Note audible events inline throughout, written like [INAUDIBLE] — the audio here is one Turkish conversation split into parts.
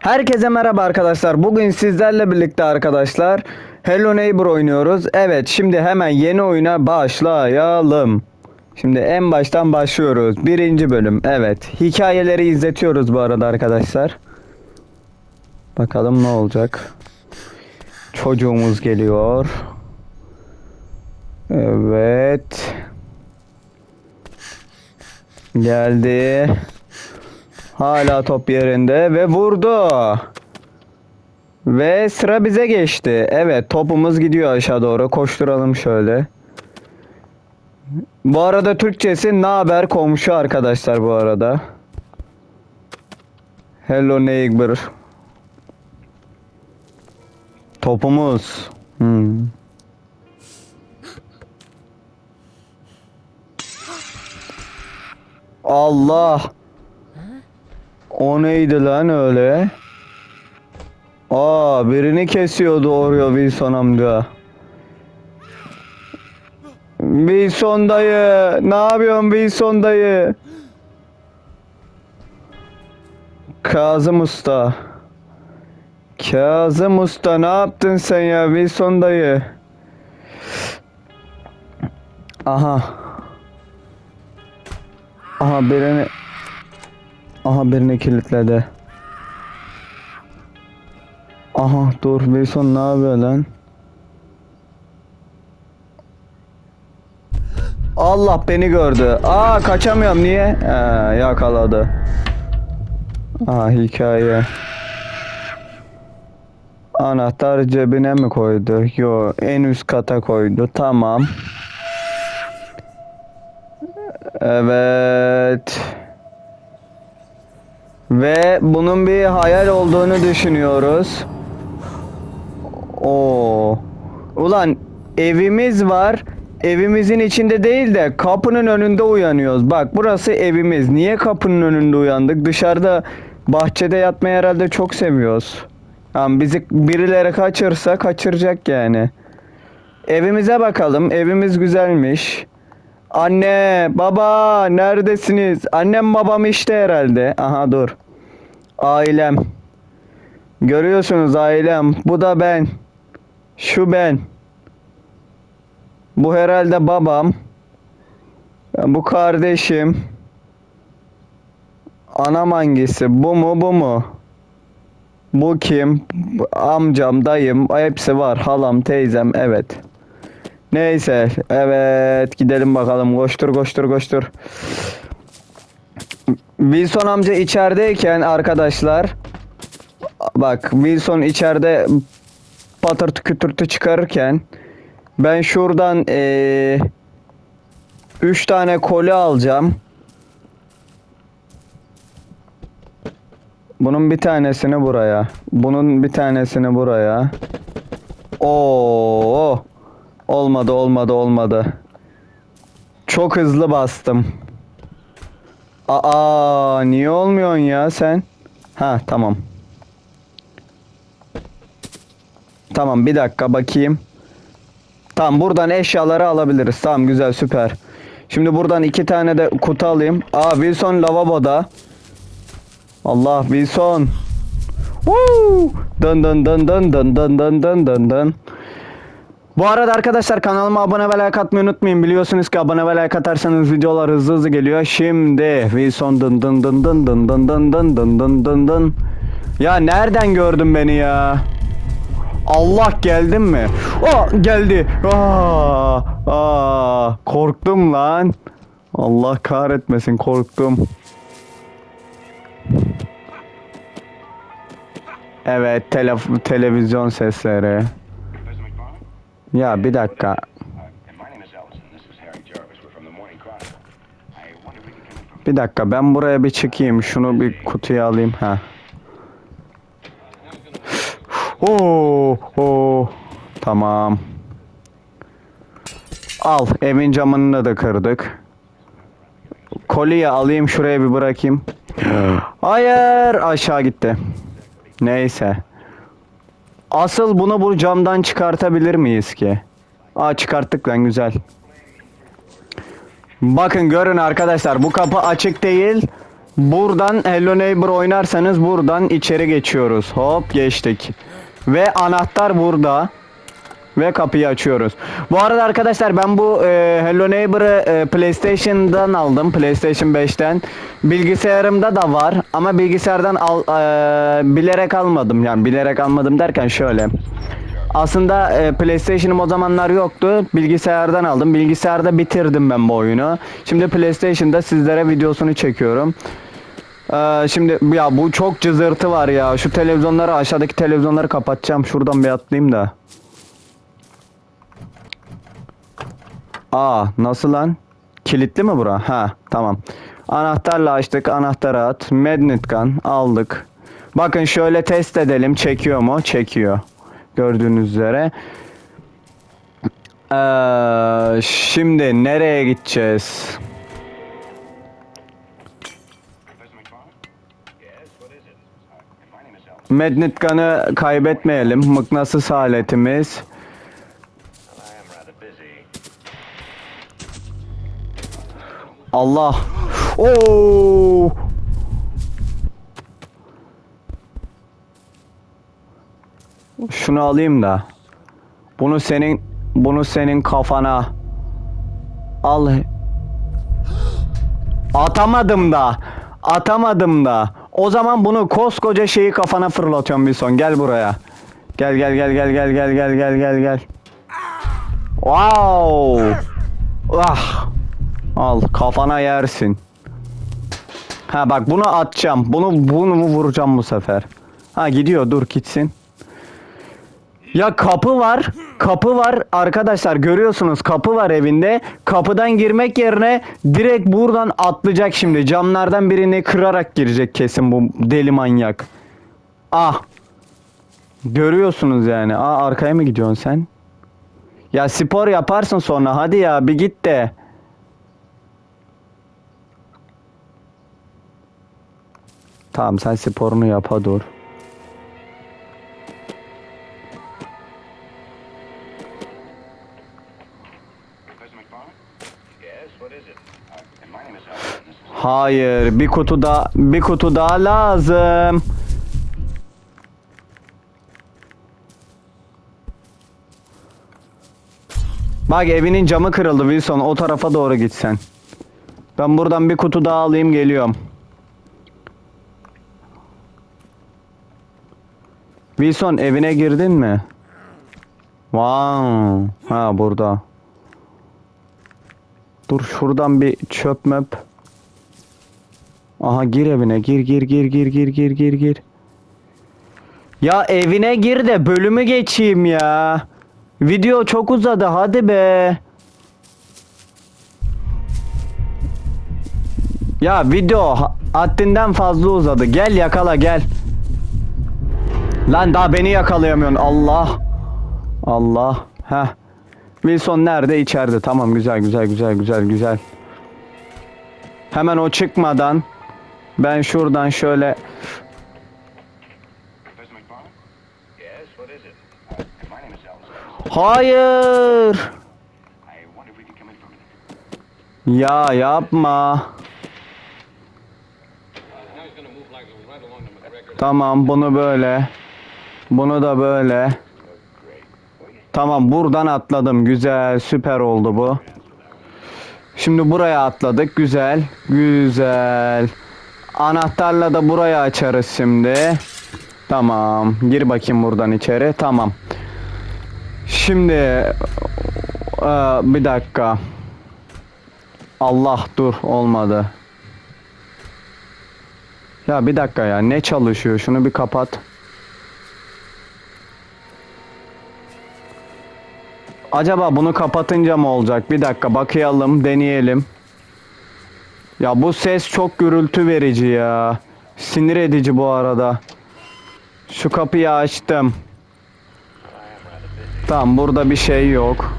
Herkese merhaba arkadaşlar. Bugün sizlerle birlikte arkadaşlar Hello Neighbor oynuyoruz. Evet şimdi hemen yeni oyuna başlayalım. Şimdi en baştan başlıyoruz. Birinci bölüm. Evet. Hikayeleri izletiyoruz bu arada arkadaşlar. Bakalım ne olacak. Çocuğumuz geliyor. Evet. Geldi. Hala top yerinde ve vurdu. Ve sıra bize geçti. Evet topumuz gidiyor aşağı doğru. Koşturalım şöyle. Bu arada Türkçesi ne haber komşu arkadaşlar bu arada. Hello neighbor. Topumuz. Hmm. Allah. O neydi lan öyle? Aa birini kesiyordu Oreo Wilson amca. Wilson dayı. Ne yapıyorsun Wilson dayı? Kazım Usta. Kazım Usta ne yaptın sen ya Wilson dayı? Aha. Aha birini Aha birini kilitledi. Aha dur Wilson ne yapıyor lan? Allah beni gördü. Aa kaçamıyorum niye? He, yakaladı. Aa hikaye. Anahtar cebine mi koydu? Yo en üst kata koydu. Tamam. Evet. Ve bunun bir hayal olduğunu düşünüyoruz. Oo. Ulan evimiz var. Evimizin içinde değil de kapının önünde uyanıyoruz. Bak burası evimiz. Niye kapının önünde uyandık? Dışarıda bahçede yatmayı herhalde çok seviyoruz. Yani bizi birileri kaçırsa kaçıracak yani. Evimize bakalım. Evimiz güzelmiş. Anne, baba neredesiniz? Annem babam işte herhalde. Aha dur. Ailem. Görüyorsunuz ailem. Bu da ben. Şu ben. Bu herhalde babam. Bu kardeşim. Anam hangisi? Bu mu bu mu? Bu kim? Amcam, dayım, hepsi var. Halam, teyzem, evet. Neyse, evet gidelim bakalım. Koştur, koştur, koştur. Wilson amca içerideyken arkadaşlar bak Wilson içeride patırtı kütürtü çıkarırken ben şuradan eee 3 tane koli alacağım. Bunun bir tanesini buraya. Bunun bir tanesini buraya. Oo! Olmadı, olmadı, olmadı. Çok hızlı bastım. Aa, niye olmuyorsun ya sen? Ha, tamam. Tamam, bir dakika bakayım. Tamam, buradan eşyaları alabiliriz. Tamam, güzel, süper. Şimdi buradan iki tane de kutu alayım. Aa, Wilson lavaboda. Allah, Wilson. Woo! Dın dın dın dın dın dın dın dın dın dın. Bu arada arkadaşlar kanalıma abone ve like atmayı unutmayın. Biliyorsunuz ki abone ve like atarsanız videolar hızlı hızlı geliyor. Şimdi Wilson dın dın dın dın dın dın dın dın dın dın dın dın. Ya nereden gördün beni ya? Allah geldin mi? Oh geldi. Aa, aa, korktum lan. Allah kahretmesin korktum. Evet telef- televizyon sesleri. Ya bir dakika. Bir dakika ben buraya bir çıkayım. Şunu bir kutuya alayım. ha. Oo, oo. Tamam. Al. Evin camını da kırdık. Kolyeyi alayım şuraya bir bırakayım. Hayır aşağı gitti. Neyse. Asıl bunu bu camdan çıkartabilir miyiz ki? Aa çıkarttık lan güzel. Bakın görün arkadaşlar bu kapı açık değil. Buradan Hello Neighbor oynarsanız buradan içeri geçiyoruz. Hop geçtik. Ve anahtar burada. Ve kapıyı açıyoruz. Bu arada arkadaşlar ben bu e, Hello Neighbor'ı e, PlayStation'dan aldım. PlayStation 5'ten. Bilgisayarımda da var ama bilgisayardan al, e, bilerek almadım. Yani bilerek almadım derken şöyle. Aslında e, PlayStation'ım o zamanlar yoktu. Bilgisayardan aldım. Bilgisayarda bitirdim ben bu oyunu. Şimdi PlayStation'da sizlere videosunu çekiyorum. Ee, şimdi ya bu çok cızırtı var ya. Şu televizyonları aşağıdaki televizyonları kapatacağım. Şuradan bir atlayayım da. Aa nasıl lan? Kilitli mi bura? Ha tamam. Anahtarla açtık. Anahtarı at. Magnet gun aldık. Bakın şöyle test edelim. Çekiyor mu? Çekiyor. Gördüğünüz üzere. Ee, şimdi nereye gideceğiz? Magnet gun'ı kaybetmeyelim. Mıknatıs aletimiz. Allah. Oo! Şunu alayım da. Bunu senin bunu senin kafana al. Atamadım da. Atamadım da. O zaman bunu koskoca şeyi kafana fırlatıyorum bir son. Gel buraya. Gel gel gel gel gel gel gel gel gel gel. Wow. Ah. Al kafana yersin. Ha bak bunu atacağım. Bunu bunu mu vuracağım bu sefer? Ha gidiyor dur gitsin. Ya kapı var. Kapı var arkadaşlar görüyorsunuz kapı var evinde. Kapıdan girmek yerine direkt buradan atlayacak şimdi. Camlardan birini kırarak girecek kesin bu deli manyak. Ah. Görüyorsunuz yani. Aa arkaya mı gidiyorsun sen? Ya spor yaparsın sonra hadi ya bir git de. Tamam sen sporunu yapa dur. Hayır, bir kutu da bir kutu daha lazım. Bak evinin camı kırıldı Wilson. O tarafa doğru gitsen. Ben buradan bir kutu daha alayım geliyorum. Wilson evine girdin mi? Wow. Ha burada. Dur şuradan bir çöp möp. Aha gir evine gir gir gir gir gir gir gir gir. Ya evine gir de bölümü geçeyim ya. Video çok uzadı hadi be. Ya video ha- haddinden fazla uzadı. Gel yakala gel. Lan daha beni yakalayamıyorsun. Allah. Allah. Heh. Wilson nerede? İçeride. Tamam güzel güzel güzel güzel güzel. Hemen o çıkmadan ben şuradan şöyle Hayır. Ya yapma. Tamam bunu böyle. Bunu da böyle. Tamam buradan atladım. Güzel süper oldu bu. Şimdi buraya atladık. Güzel. Güzel. Anahtarla da burayı açarız şimdi. Tamam. Gir bakayım buradan içeri. Tamam. Şimdi eee, bir dakika. Allah dur olmadı. Ya bir dakika ya ne çalışıyor şunu bir kapat. Acaba bunu kapatınca mı olacak? Bir dakika bakayalım deneyelim. Ya bu ses çok gürültü verici ya. Sinir edici bu arada. Şu kapıyı açtım. Tamam burada bir şey yok.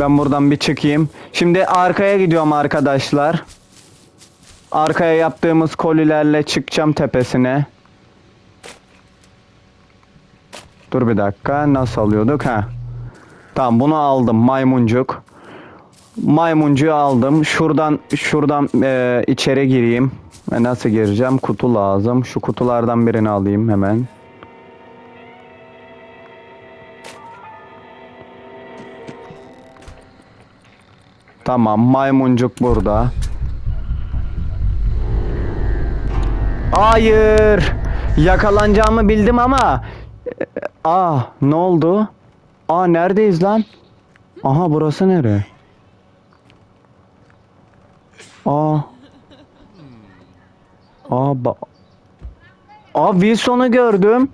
Ben buradan bir çıkayım. Şimdi arkaya gidiyorum arkadaşlar. Arkaya yaptığımız kolilerle çıkacağım tepesine. Dur bir dakika. Nasıl alıyorduk? Ha. Tamam bunu aldım. Maymuncuk. Maymuncuğu aldım. Şuradan şuradan e, içeri gireyim. Ve nasıl gireceğim? Kutu lazım. Şu kutulardan birini alayım hemen. Tamam, maymuncuk burada. Hayır. Yakalanacağımı bildim ama Aa, ne oldu? Aa, neredeyiz lan? Aha, burası nere? Aa. Aa, ba Aa, Wilson'u gördüm.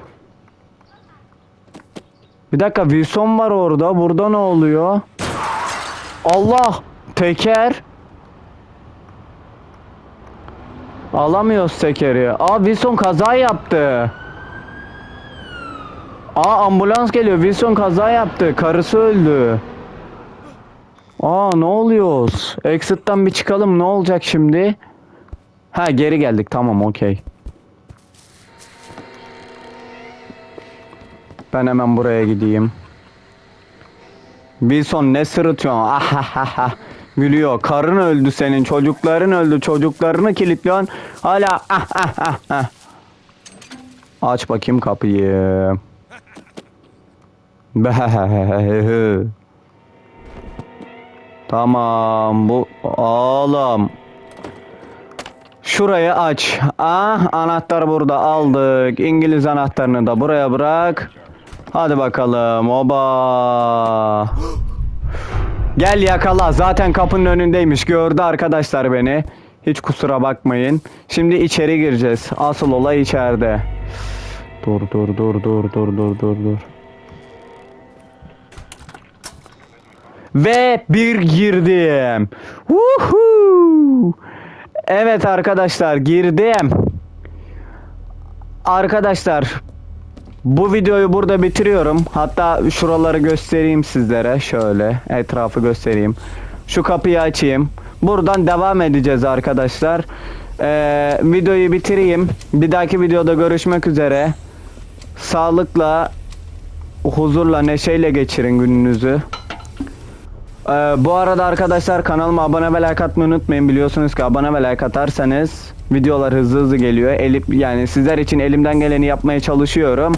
Bir dakika, Wilson var orada. Burada ne oluyor? Allah! Teker. Alamıyoruz tekeri. Aa Wilson kaza yaptı. Aa ambulans geliyor. Wilson kaza yaptı. Karısı öldü. Aa ne oluyoruz? Exit'ten bir çıkalım. Ne olacak şimdi? Ha geri geldik. Tamam okey. Ben hemen buraya gideyim. Wilson ne sırıtıyorsun? Ahahaha. Gülüyor. Karın öldü senin. Çocukların öldü. Çocuklarını kilitliyorsun. Hala ah ah ah ah. Aç bakayım kapıyı. [LAUGHS] Tamam bu oğlum. Şurayı aç. Ah anahtar burada aldık. İngiliz anahtarını da buraya bırak. Hadi bakalım. Oba. Gel yakala. Zaten kapının önündeymiş. Gördü arkadaşlar beni. Hiç kusura bakmayın. Şimdi içeri gireceğiz. Asıl olay içeride. Dur dur dur dur dur dur dur dur. Ve bir girdim. Woohoo! Evet arkadaşlar girdim. Arkadaşlar bu videoyu burada bitiriyorum. Hatta şuraları göstereyim sizlere. Şöyle etrafı göstereyim. Şu kapıyı açayım. Buradan devam edeceğiz arkadaşlar. Ee, videoyu bitireyim. Bir dahaki videoda görüşmek üzere. Sağlıkla, huzurla, neşeyle geçirin gününüzü. Ee, bu arada arkadaşlar kanalıma abone ve like atmayı unutmayın. Biliyorsunuz ki abone ve like atarsanız videolar hızlı hızlı geliyor. Elim, yani sizler için elimden geleni yapmaya çalışıyorum.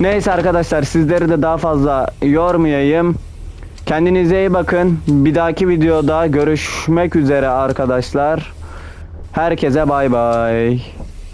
Neyse arkadaşlar sizleri de daha fazla yormayayım. Kendinize iyi bakın. Bir dahaki videoda görüşmek üzere arkadaşlar. Herkese bay bay.